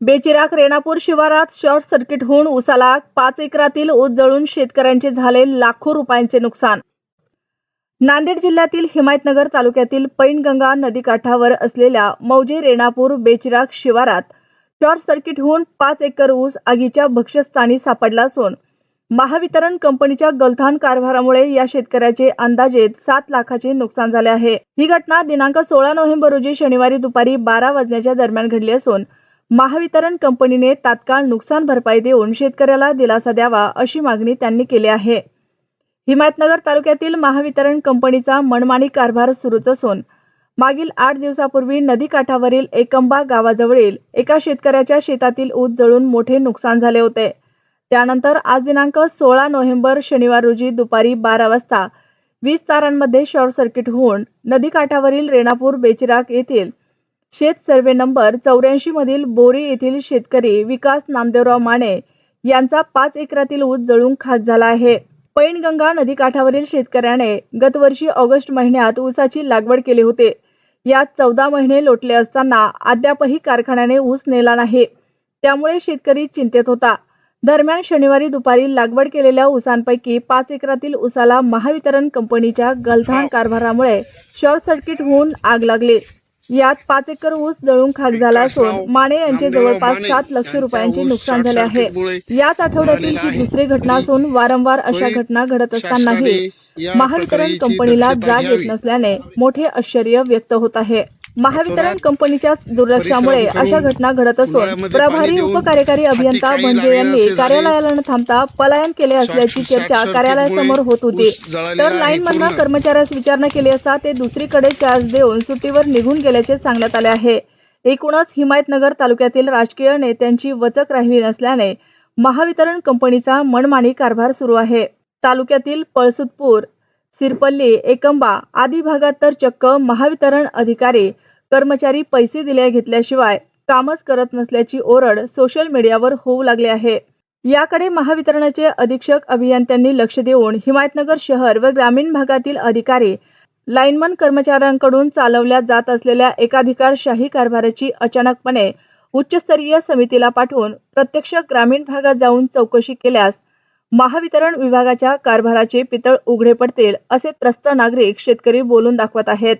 बेचिराग रेणापूर शिवारात short circuit होऊन उसाला पाच एकरातील ऊस जळून शेतकऱ्यांचे झाले लाखो रुपयांचे नुकसान. नांदेड जिल्ह्यातील हिमायतनगर तालुक्यातील पैनगंगा नदीकाठावर असलेल्या मौजे रेणापूर बेचिराग शिवारात शॉर्ट सर्किट होऊन पाच एकर ऊस आगीच्या भक्ष्यस्थानी सापडला असून महावितरण कंपनीच्या गलथान कारभारामुळे या शेतकऱ्याचे अंदाजे सात लाखाचे नुकसान झाले आहे. ही घटना दिनांक सोळा नोव्हेंबर रोजी शनिवारी दुपारी बारा वाजण्याच्या दरम्यान घडली असून महावितरण कंपनीने तात्काळ नुकसान भरपाई देऊन शेतकऱ्याला दिलासा द्यावा अशी मागणी त्यांनी केली आहे. हिमायतनगर तालुक्यातील महावितरण कंपनीचा मनमानी कारभार सुरूच असून मागील आठ दिवसापूर्वी नदीकाठावरील एकंबा गावाजवळील एका शेतकऱ्याच्या शेतातील ऊस जळून मोठे नुकसान झाले होते. त्यानंतर आज दिनांक सोळा नोव्हेंबर शनिवार रोजी दुपारी बारा वाजता वीज तारांमध्ये शॉर्ट सर्किट होऊन नदीकाठावरील रेणापूर बेचिराग येथील शेत सर्वे नंबर चौऱ्याऐंशी मधील बोरी येथील शेतकरी विकास नामदेवराव माने यांचा पाच एकरातील ऊस जळून खाक झाला आहे. पैनगंगा नदीकाठावरील शेतकऱ्याने गतवर्षी ऑगस्ट महिन्यात ऊसाची लागवड केली होती. यात चौदा महिने लोटले असताना अद्यापही कारखान्याने ऊस नेला नाही. त्यामुळे शेतकरी चिंतेत होता. दरम्यान शनिवारी दुपारी लागवड केलेल्या ऊसांपैकी पाच एकरातील ऊसाला महावितरण कंपनीच्या गलथान कारभारामुळे शॉर्ट सर्किट होऊन आग लागली. यात पाच एकर ऊस जळून खाक झाला असून माने यांचे जवळपास सात लक्ष रुपयांचे नुकसान झाले आहे. याच आठवड्यातील ही दुसरी घटना असून वारंवार अशा घटना घडत असतानाही महावितरण कंपनीला जाग येत नसल्याने मोठे आश्चर्य व्यक्त होत आहे. महावितरण कंपनीच्या दुर्लक्षामुळे अशा घटना घडत असून प्रभारी उपकार्यकारी अभियंता भंजे यांनी कार्यालयाला न थांबता पलायन केले असल्याची चर्चा कार्यालयासमोर होत होती. तर लाईन मधनं कर्मचाऱ्यास विचारणा केली असता ते दुसरीकडे चार्ज देऊन सुट्टीवर निघून गेल्याचे सांगण्यात आले आहे. एकूणच हिमायतनगर तालुक्यातील राजकीय नेत्यांची वचक राहिली नसल्याने महावितरण कंपनीचा मनमानी कारभार सुरू आहे. तालुक्यातील पळसुतपूर सिरपल्ली एकंबा आदी भागात तर चक्क महावितरण अधिकारी कर्मचारी पैसे दिले घेतल्याशिवाय कामच करत नसल्याची ओरड सोशल मीडियावर होऊ लागली आहे. याकडे महावितरणाचे अधीक्षक अभियंत्यांनी लक्ष देऊन हिमायतनगर शहर व ग्रामीण भागातील अधिकारी लाईनमन कर्मचाऱ्यांकडून चालवल्या जात असलेल्या एकाधिकारशाही कारभाराची अचानकपणे उच्चस्तरीय समितीला पाठवून प्रत्यक्ष ग्रामीण भागात जाऊन चौकशी केल्यास महावितरण विभागाच्या कारभाराचे पितळ उघडे पडतील असे त्रस्त नागरिक शेतकरी बोलून दाखवत आहेत.